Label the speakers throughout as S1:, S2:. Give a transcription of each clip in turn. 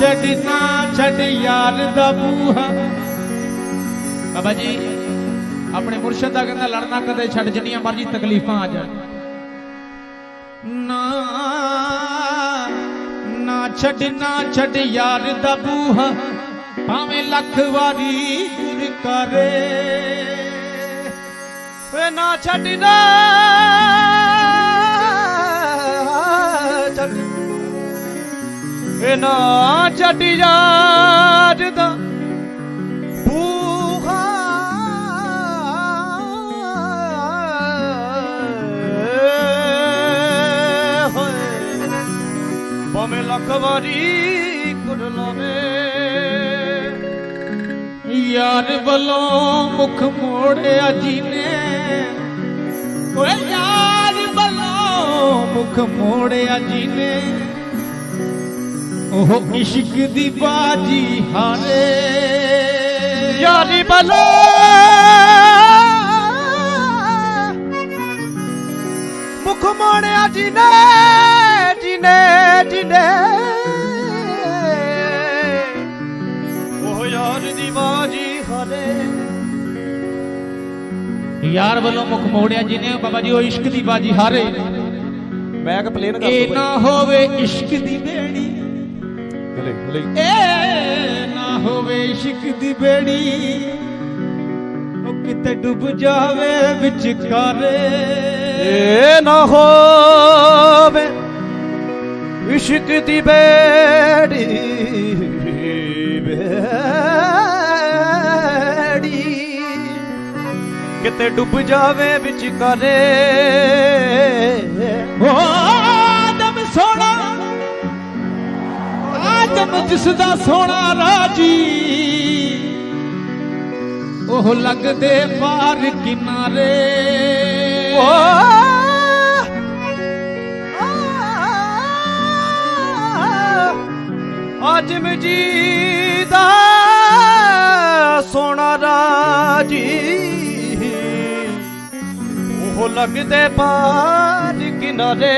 S1: ਛੱਡਣਾ, ਛੱਡ ਯਾਰ ਦਾ ਬੂਹਾ। ਬਾਬਾ ਜੀ, ਆਪਣੇ ਮੁਰਸ਼ਿਦ ਦਾ ਕਹਿੰਦਾ, ਲੜਨਾ ਕਦੇ ਛੱਡ, ਜਿੰਨੀਆਂ ਮਰਜ਼ੀ ਤਕਲੀਫਾਂ ਆ ਜਾਣ। ਨਾ ਨਾ ਛੱਡਣਾ, ਛੱਡ ਯਾਰ ਦਾ ਬੂਹਾ, ਭਾਵੇਂ ਲੱਖ ਵਾਰੀ ਗੁਰ ਕਰੇ।
S2: ਵੇ ਨਾ ਛੱਡਣਾ। ਵੇ ਨਾ ਛੱਡ ਯਾਰ ਦਾ ਬੂਹਾ ਭਾਵੇਂ ਲੱਖ ਵਾਰੀ ਕੁੜ ਲਵੇ।
S1: ਯਾਰ ਵੱਲੋਂ ਮੁਖ ਮੋੜਿਆ ਜੀਨੇ। ਓਏ ਯਾਰ ਵੱਲੋਂ ਮੁਖ ਮੋੜਿਆ ਜੀਨੇ। ਉਹ ਇਸ਼ਕ ਦੀ ਬਾਜੀ ਹਾਰੇ।
S2: ਯਾਰੀ ਬਲੋ। ਮੁਖ ਮੋੜਿਆ ਜਿਨੇ ਜਿਨੇ ਜਿਨੇ। ਉਹ ਯਾਰ ਦੀ ਬਾਜੀ ਹਲੇ
S1: ਯਾਰ ਵੱਲੋਂ ਮੁਖ ਮੋੜਿਆ ਜੀਨੇ ਬਾਬਾ ਜੀ ਉਹ ਇਸ਼ਕ ਦੀ ਬਾਜੀ ਹਾਰੇ।
S2: ਮੈਂ ਕਿ ਪਲੇਨ
S1: ਇਹ ਨਾ ਹੋਵੇ ਇਸ਼ਕ ਦੀ ਬੇੜੀ।
S2: ਹਲੇ ਹਲੇ।
S1: ਏ ਨਾ ਹੋਵੇ ਇਸ਼ਕ ਦੀ ਬੇੜੀ ਉਹ ਕਿਤੇ ਡੁੱਬ ਜਾਵੇ ਵਿਚਕਾਰੇ।
S2: ਏ ਨਾ ਹੋਵੇ ਇਸ਼ਕ ਦੀ ਬੇੜੀ ਬੇੜੀ। ਕਿਤੇ ਡੁੱਬ ਜਾਵੇ ਵਿੱਚ ਕਰੇ
S1: ਓ ਆਦਮ ਜਿਸ ਦਾ ਸੋਣਾ ਰਾਜੀ। ਉਹ ਲੱਗਦੇ ਪਾਰ ਕਿਨਾਰੇ।
S2: ਓ। ਆਜਮ ਜੀ ਦਾ ਸੋਨਾ ਰਾਜੀ। ਉਹ ਲੱਗਦੇ ਪਾਰ ਕਿਨਾਰੇ।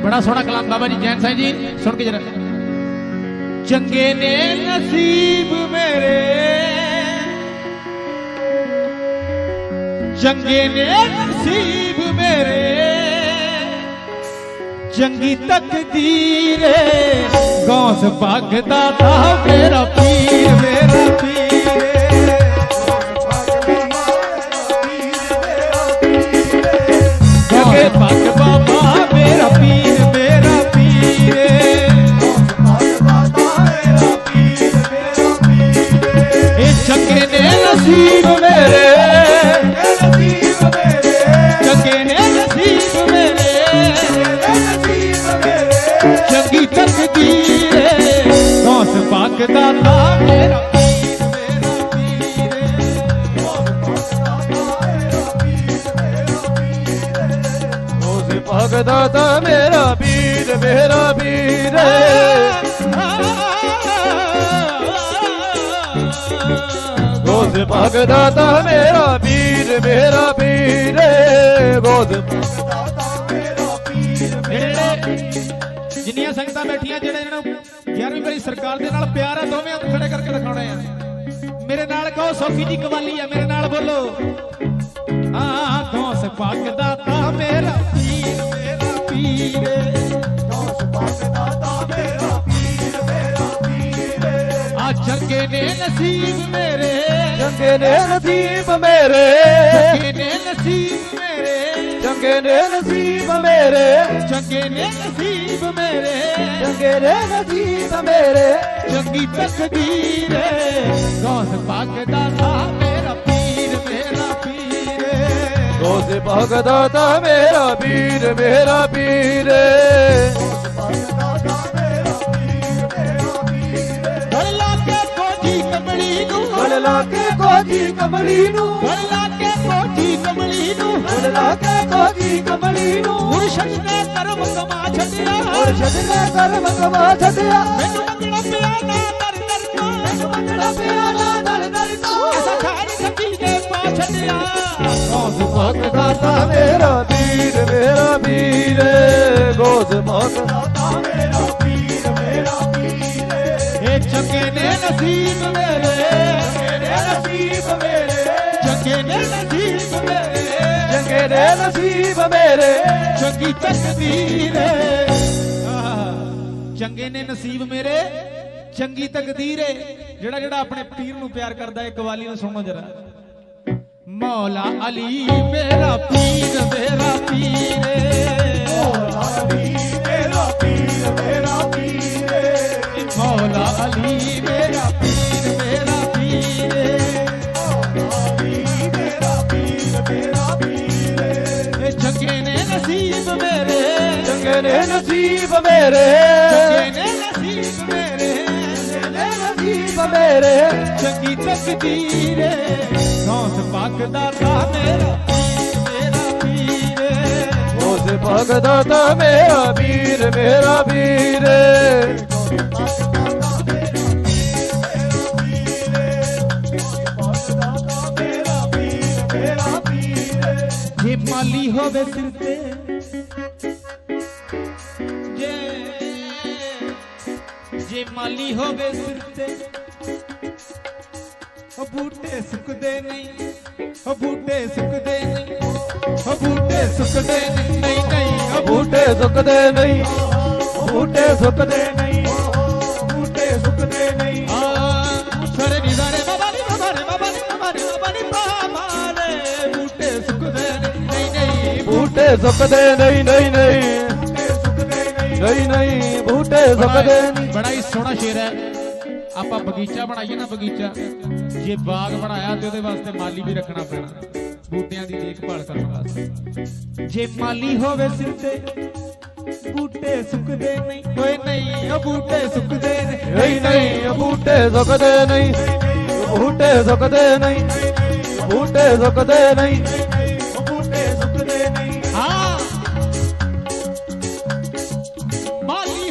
S1: ਬੜਾ ਸੋਹਣਾ ਕਲਾਮ ਬਾਬਾ ਜੀ ਜੈਨ ਸਾਹਿਬ ਜੀ ਸੁਣ ਕੇ ਜਰਾ। ਚੰਗੇ ਨੇ ਨਸੀਬ ਮੇਰੇ। ਚੰਗੇ ਨੇ ਨਸੀਬ ਮੇਰੇ। ਚੰਗੀ ਤਕਦੀਰ। ਏ ਗੌਸ ਭਗਦਾ ਦਾ ਮੇਰਾ ਪੀਰ ਮੇਰਾ ਪੀਰ। ਨੇ ਨਸੀਬ ਮੇਰੇ ਚੰਗੇ ਨੇ ਨਸੀਬ ਮੇਰੇ ਚੰਗੀ ਤਕਦੀਰ ਏ ਪਾਕ ਦਾ ਤਾ ਮੇਰਾ ਪੀਰ ਮੇਰਾ ਪੀਰ ਏ।
S2: ਉਸ ਭਗਦਾ ਦਾ ਮੇਰਾ ਵੀਰ ਮੇਰਾ ਵੀਰ ਉਸ ਭਗਦਾ ਮੇਰਾ ਵੀਰ ਮੇਰਾ ਵੀਰ ਗੋਦ
S1: ਜਿੰਨੀਆਂ ਸੰਗਤਾਂ ਬੈਠੀਆਂ, ਜਿਹੜੇ ਇਹਨਾਂ ਨੂੰ 11ਵੀਂ ਵਾਰੀ ਸਰਕਾਰ ਦੇ ਨਾਲ ਪਿਆਰ ਹੈ ਦੋਵੇਂ ਹੱਥ ਖੜੇ ਕਰਕੇ ਦਿਖਾਉਣੇ ਆ। ਮੇਰੇ ਨਾਲ ਕਹੋ, ਸੋਫੀ ਦੀ ਕਵਾਲੀ ਆ, ਮੇਰੇ ਨਾਲ ਬੋਲੋ। ਆ ਦੋਸ ਪੱਗ ਮੇਰਾ ਆ ਚੰਗੇ ਨੇ ਨਸੀਬ ਮੇਰੇ।
S2: ਚੰਗੇ ਨੇ ਨਸੀਬ ਮੇਰੇ।
S1: ਚੰਗੇ ਨੇ ਨਸੀਬ ਮੇਰੇ।
S2: ਚੰਗੇ ਨੇ ਨਸੀਬ ਮੇਰੇ।
S1: ਚੰਗੇ ਨੇ ਨਸੀਬ ਮੇਰੇ।
S2: ਚੰਗੇ ਨੇ ਨਸੀਬ ਮੇਰੇ।
S1: ਚੰਗੀ ਤਕਦੀਰ ਗੌਸ ਪੱਗ ਦਾ ਤਾ ਮੇਰਾ ਪੀਰ ਮੇਰਾ ਪੀਰ
S2: ਉਸ ਭਗਦਾ ਦਾ ਮੇਰਾ ਵੀਰ ਮੇਰਾ ਵੀਰ
S1: ਲਾ ਕੇ ਕੋਜੀ ਕਮਲੀ ਨੂੰ।
S2: ਗਲ ਲਾ ਕੇ ਕੋਜੀ ਕਮਲੀ ਨੂੰ।
S1: ਗਲ ਲਾ ਕੇ ਕੋਜੀ ਕਮਲੀ ਨੂੰ। ਮੁਰਸ਼ਦ ਨੇ ਕਰਮ ਕਮਾ ਛੱਡਿਆ।
S2: ਮੁਰਸ਼ਦ ਨੇ ਕਰਮ ਕਮਾ ਛੱਡਿਆ।
S1: ਮੈਨੂੰ ਮੰਗਣਾ ਪਿਆ ਨਾ ਦਰ ਦਰ ਤੋਂ
S2: ਮੈਨੂੰ ਮੰਗਣਾ ਪਿਆ ਨਾ ਦਰ ਦਰ ਤੋਂ
S1: ਐਸਾ ਖਾਨ ਸਕੀ ਨੇ ਪਾ ਛੱਡਿਆ।
S2: ਗੋਦ ਭਗਦਾ ਤਾ ਮੇਰਾ ਵੀਰ ਮੇਰਾ ਵੀਰ ਗੋਦ ਭਗਦਾ ਤਾ ਮੇਰਾ ਵੀਰ ਮੇਰਾ ਵੀਰ
S1: ਚੰਗੇ ਨੇ ਨਸੀਬ ਚੰਗੇ ਨੇ ਨਸੀਬ ਮੇਰੇ,
S2: ਚੰਗੀ
S1: ਤਕਦੀਰ ਏ। ਚੰਗੇ ਨੇ ਨਸੀਬ ਮੇਰੇ, ਚੰਗੀ ਤਕਦੀਰ ਏ ਜਿਹੜਾ ਜਿਹੜਾ ਆਪਣੇ ਪੀਰ ਨੂੰ ਪਿਆਰ ਕਰਦਾ ਹੈ ਕਵਾਲੀ ਨੂੰ ਸੁਣੋ ਜਰਾ ਮੌਲਾ ਅਲੀ ਮੇਰਾ ਪੀਰ ਮੇਰਾ ਪੀਰ ਏ।
S2: ਮੇਰਾ ਪੀਰ ਮੇਰਾ ਪੀਰ
S1: ਮੌਲਾ ਅਲੀ ਨੇ ਨਸੀਬ ਮੇਰੇ
S2: ਚੰਗੇ ਨੇ ਨਸੀਬ ਮੇਰੇ
S1: ਨੇ ਨਸੀਬ ਮੇਰੇ ਚੰਗੀ ਤਕਦੀਰ। ਗੌਸ ਪਾਕ ਦਾ ਤਾ ਮੇਰਾ ਮੇਰਾ।
S2: ਉਸ ਭਗਦਾ ਤਾ ਮੇਰਾ ਵੀਰ ਮੇਰਾ ਵੀਰ
S1: ਮਾਲੀ ਹੋਵੇ ਮਾਲੀ ਹੋਵੇ ਸਿਰ ਤੇ। ਉਹ ਬੂਟੇ ਸੁੱਕਦੇ ਨਹੀਂ। ਉਹ ਬੂਟੇ ਸੁੱਕਦੇ ਨਹੀਂ। ਉਹ ਬੂਟੇ ਸੁੱਕਦੇ ਨਹੀਂ। ਨਹੀਂ ਨਹੀਂ, ਉਹ
S2: ਬੂਟੇ ਸੁੱਕਦੇ ਨਹੀਂ। ਬੂਟੇ ਸੁੱਕਦੇ ਨਹੀਂ। ਬੂਟੇ ਸੁੱਕਦੇ ਨਹੀਂ।
S1: ਆ ਸਰੇ ਨਿਜ਼ਾਰੇ ਬਾਬਾ ਨੀ ਬਾਬਾ ਰੇ ਬਾਬਾ ਨੀ ਬਾਬਾ ਨੀ ਬਾਬਾ ਨੀ ਬਾਬਾ ਰੇ ਬੂਟੇ ਸੁੱਕਦੇ ਨਹੀਂ। ਨਹੀਂ
S2: ਬੂਟੇ ਸੁੱਕਦੇ ਨਹੀਂ ਨਹੀਂ ਨਹੀਂ ਨਹੀਂ ਨਹੀਂ। ਸੁੱਕਦੇ ਨਹੀਂ।
S1: ਬੜਾ ਹੀ ਸੋਹਣਾ ਸ਼ੇਰ ਹੈ। ਆਪਾਂ ਬਗੀਚਾ ਬਣਾਈਏ ਨਾ ਬਗੀਚਾ। ਜੇ ਬਾਗ ਬਣਾਇਆ ਤੇ ਉਹਦੇ ਵਾਸਤੇ ਮਾਲੀ ਵੀ ਰੱਖਣਾ ਪੈਣਾ। ਬੂਟਿਆਂ ਦੀ ਦੇਖਭਾਲ ਕਰਨ ਵਾਸਤੇ। ਜੇ ਮਾਲੀ ਹੋਵੇ ਸਿਰ ਤੇ ਬੂਟੇ ਸੁੱਕਦੇ ਨਹੀਂ। ਓਏ ਨਹੀਂ ਉਹ ਬੂਟੇ ਸੁੱਕਦੇ
S2: ਨਹੀਂ। ਨਹੀਂ ਬੂਟੇ ਸੁੱਕਦੇ ਨਹੀਂ। ਬੂਟੇ ਸੁੱਕਦੇ ਨਹੀਂ। ਬੂਟੇ ਸੁੱਕਦੇ ਨਹੀਂ।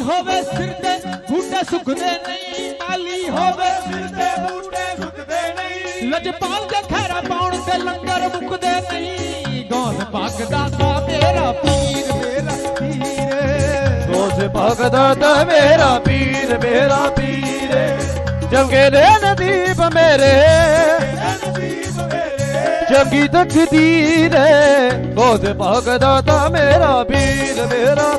S1: ਹੋਵੇ ਸਿਰ ਤੇ ਬੂਟੇ ਸੁੱਕਦੇ ਨਹੀਂ ਮਾਲੀ ਹੋਵੇ ਸਿਰ ਤੇ
S2: ਬੂਟੇ ਸੁੱਕਦੇ ਨਹੀਂ।
S1: ਲਜਪਾਲ ਦੇ ਖੈਰਾ ਪਾਉਣ ਤੇ ਲੰਗਰ ਮੁੱਕਦੇ ਨਹੀਂ। ਗੌਸ ਭਗਦਾ ਦਾ ਮੇਰਾ ਪੀਰ ਮੇਰਾ ਪੀਰ।
S2: ਦੋਸ ਭਗਦਾ ਤਾ ਮੇਰਾ ਪੀਰ ਮੇਰਾ ਪੀਰ। ਚੰਗੇ ਦੇ ਨਦੀਪ ਮੇਰੇ। ਚੰਗੀ ਤਕਦੀਰ ਦੋਸ ਭਗਦਾ ਤਾ ਮੇਰਾ ਪੀਰ, ਮੇਰਾ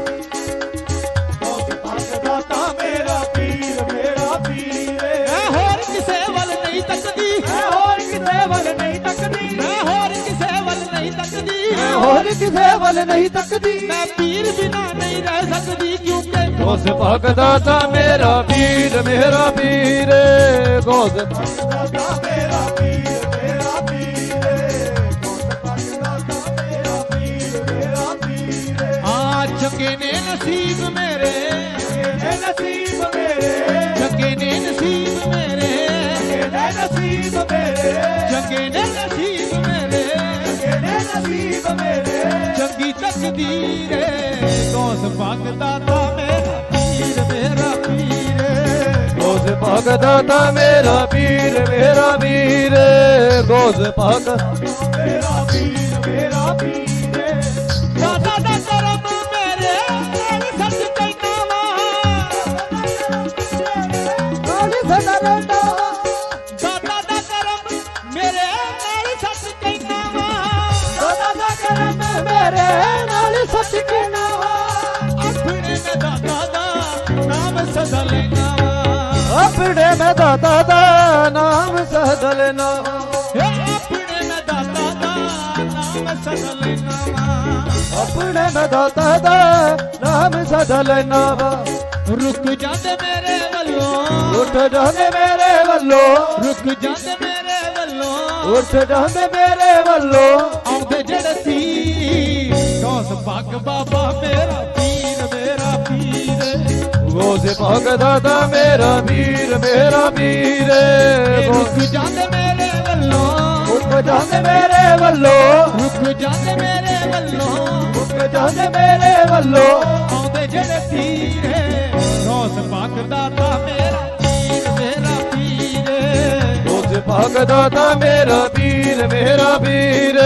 S1: ਹੋਰ ਕਿਸੇ ਵੱਲ ਨਹੀਂ ਤੱਕਦੀ। ਮੈਂ ਪੀਰ ਬਿਨਾ ਨਹੀਂ ਰਹਿ ਸਕਦੀ ਕਿਉਂਕਿ
S2: ਗੋਸ ਭਗਦਾ ਤਾ ਮੇਰਾ ਪੀਰ ਮੇਰਾ ਪੀਰ ਗੋਸ ਭਗਦਾ ਤਾ ਮੇਰਾ ਪੀਰ ਮੇਰਾ ਪੀਰ ਗੋਸ ਭਗਦਾ ਤਾ ਮੇਰਾ ਪੀਰ ਮੇਰਾ ਪੀਰ
S1: ਆ ਚੰਗੇ ਨੇ ਨਸੀਬ ਮੇਰੇ।
S2: ਇਹ ਨਸੀਬ ਮੇਰੇ।
S1: ਨੇ ਨਸੀਬ ਮੇਰੇ।
S2: ਇਹ ਨਸੀਬ ਮੇਰੇ।
S1: ਚੰਗੇ ਨੇ ਨਸੀਬ ਮੇਰੇ
S2: ਨਸੀਬ ਮੇਰੇ।
S1: ਚੰਗੀ ਤਕਦੀਰ ਏ ਗੌਸ ਭਗਦਾ ਤਾ ਮੇਰਾ ਪੀਰ ਮੇਰਾ ਪੀਰ
S2: ਗੋਸ ਭਗਦਾ ਤਾ ਮੇਰਾ ਪੀਰ ਮੇਰਾ ਵੀਰ ਗੋਸ ਭਗਦਾ ਮੇਰਾ ਪੀਰ ਮੇਰਾ
S1: ਦਾਦਾ ਕਰਮ ਮੇਰੇ ਨਾਲ ਸੱਚ ਕਹਿਣਾ ਆਪਣੇ ਮੈਂ ਦਾਦਾ ਦਾ ਨਾਮ ਸਦਾ ਲੈਣਾ
S2: ਆਪਣੇ ਮੈਂ ਦਾਤਾ ਦਾ ਨਾਮ ਸਦਾ ਲੈਣਾ
S1: ਆਪਣੇ ਮੈਂ ਦਾਦਾ ਦਾ ਨਾਮ ਸਦਾ ਲੈਣਾ
S2: ਆਪਣੇ ਮੈਂ ਦਾਤਾ ਦਾ ਨਾਮ ਸਦਾ ਲੈਣਾ ਵਾ
S1: ਰੁਕ ਜਾਂਦੇ ਮੇਰੇ ਵੱਲੋਂ
S2: ਉੱਠ ਜਾਂਦੇ ਮੇਰੇ ਵੱਲੋਂ
S1: ਰੁਕ ਜਾਂਦੇ ਮੇਰੇ ਵੱਲੋਂ
S2: ਉੱਠ ਜਾਂਦੇ ਮੇਰੇ ਵੱਲੋਂ
S1: ਆਉਂਦੇ ਜਿਹੜੇ ਭਗ ਬਾਬਾ ਮੇਰਾ ਪੀਰ ਮੇਰਾ ਪੀਰ।
S2: ਗੋਸੇ ਭਗਦਾ ਦਾ ਮੇਰਾ ਵੀਰ ਮੇਰਾ ਵੀਰ
S1: ਰੁਕ ਜਾਂਦੇ ਮੇਰੇ ਵੱਲੋਂ।
S2: ਉੱਠ ਜਾਂਦੇ ਮੇਰੇ ਵੱਲੋਂ।
S1: ਰੁਕ ਜਾਂਦੇ ਮੇਰੇ ਵੱਲੋਂ।
S2: ਉੱਠ ਜਾਂਦੇ ਮੇਰੇ ਵੱਲੋਂ।
S1: ਆਉਂਦੇ ਜਿਹੜੇ ਤੀਰ ਗੌਸ ਭਗ ਦਾਤਾ ਮੇਰਾ ਪੀਰ ਮੇਰਾ ਪੀਰ।
S2: ਗੋਸੇ ਭਗਦਾ ਦਾ ਮੇਰਾ ਵੀਰ ਮੇਰਾ ਵੀਰ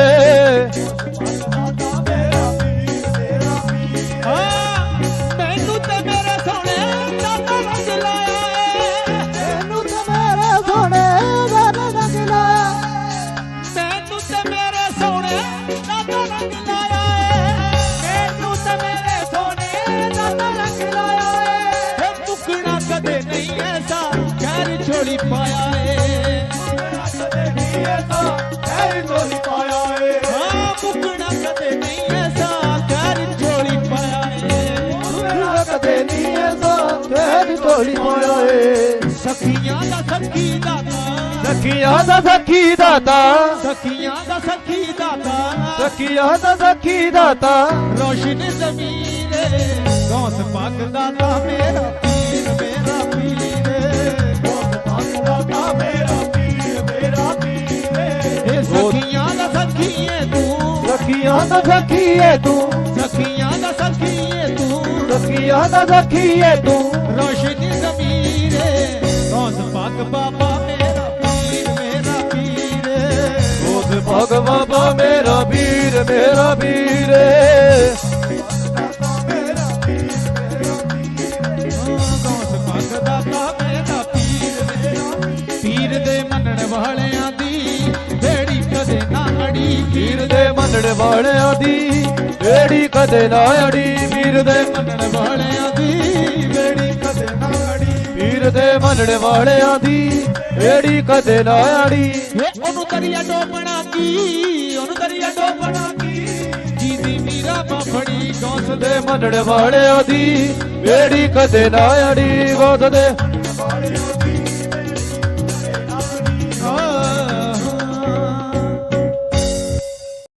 S1: ਸਖੀਆਂ ਦਾ ਸਖੀ ਦਾਤਾ।
S2: ਸਖੀਆਂ ਦਾ ਸਖੀ ਦਾਤਾ।
S1: ਸਖੀਆਂ ਦਾ ਸਖੀ ਦਾਤਾ। ਰੋਸ਼ਨ ਜ਼ਮੀਰੇ ਗੌਸ ਪੱਕ ਦਾਤਾ ਮੇਰਾ ਪੀਰ ਮੇਰਾ ਪੀਰ
S2: ਦਾਤਾ ਮੇਰਾ ਪੀਰ ਮੇਰਾ ਪੀਰ
S1: ਇਹ ਸਖੀਆਂ ਦਾ ਸਖੀਏ ਤੂੰ।
S2: ਸਖੀਆਂ ਦਾ ਸਖੀ ਏ ਤੂੰ।
S1: ਸਖੀਆਂ ਦਾ ਸਖੀਏ ਤੂੰ।
S2: ਸਖੀਆਂ ਦਾ ਸਖੀ ਏ ਤੂੰ।
S1: ਰੋਸ਼ਨ ਜ਼ਮੀਰੇ ਗੌਸ ਪੱਕ ਬਾਬਾ
S2: ਭਗ ਬਾਬਾ ਮੇਰਾ ਵੀਰ ਮੇਰਾ ਵੀਰ
S1: ਪੀਰ ਪੀਰ ਦੇ ਮੰਨਣ ਵਾਲਿਆਂ ਦੀ ਢੇੜੀ ਕਦੇ ਨਾ ਅੜੀ।
S2: ਵੀਰ ਦੇ ਮੰਨਣ ਵਾਲਿਆਂ ਦੀ ਕਦੇ ਨਾ ਅੜੀ। ਵੀਰ ਦੇ
S1: ਮੰਨਣ ਵਾਲਿਆਂ ਦੀ ਅੜੀ
S2: ਦੇ ਮੰਨਣ ਵਾਲਿਆਂ ਦੀ ਏੜੀ ਕਦੇ ਨਾ ਅੜੀ
S1: ਏ ਉਹਨੂੰ ਦਰਿਆ ਡੋਬਣਾ ਕੀ? ਉਹਨੂੰ ਦਰਿਆ ਡੋਬਣਾ ਕੀ? ਜੀਦੀ ਮੀਰਾ ਬਾਫੜੀ ਗੌਸ
S2: ਦੇ ਮੰਨਣ ਵਾਲਿਆਂ ਦੀ ਏੜੀ ਕਦੇ ਨਾ ਅੜੀ ਗੋਦ ਦੇ